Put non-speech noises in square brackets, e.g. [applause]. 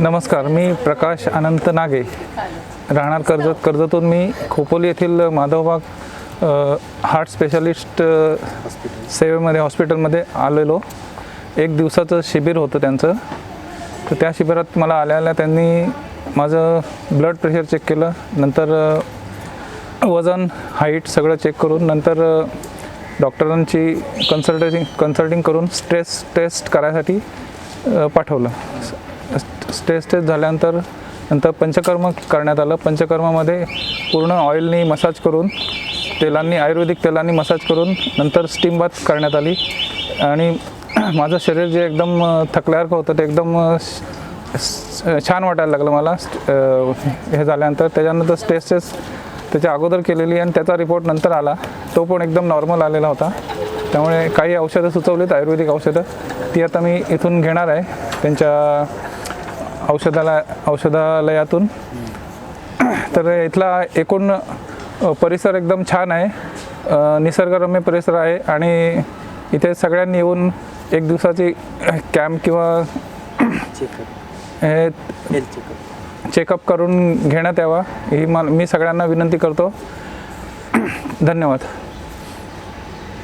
नमस्कार मी प्रकाश अनंत नागे. राहणार कर्जत कर्जतून मी खोपोली येथील माधवबाग हार्ट स्पेशालिस्ट सेवेमध्ये हॉस्पिटलमध्ये आलेलो. एक दिवसाचं शिबिर होतं त्यांचं. तर त्या शिबिरात मला आल्या आल्या त्यांनी माझं ब्लड प्रेशर चेक केलं. नंतर वजन हाईट सगळं चेक करून नंतर डॉक्टरांची कन्सल्टिंग कन्सल्टिंग करून स्ट्रेस टेस्ट करायसाठी पाठवलं. स्टेज स्टेज झाल्यानंतर नंतर पंचकर्म करण्यात आलं. पंचकर्मामध्ये पूर्ण ऑइलनी मसाज करून तेलांनी आयुर्वेदिक तेलांनी मसाज करून नंतर स्टीम बाथ करण्यात आली. आणि [clears throat] माझं शरीर जे एकदम थकल्यासारखं होतं ते एकदम छान वाटायला लागलं मला. हे झाल्यानंतर त्याच्यानंतर स्टेज टेस्ट त्याच्या अगोदर केलेली आणि त्याचा रिपोर्ट नंतर आला. तो पण एकदम नॉर्मल आलेला होता. त्यामुळे काही औषधं सुचवलीत आयुर्वेदिक औषधं. ती आता मी इथून घेणार आहे. त्यांच्या औषधाला औषधालयातून. तर इथला एकूण परिसर एकदम छान आहे. निसर्गरम्य परिसर आहे आणि इथे सगळ्यांनी येऊन एक दिवसाची कॅम्प किंवा चेकअप हे चेकअप करून घेण्यात यावा ही मला मी सगळ्यांना विनंती करतो. धन्यवाद.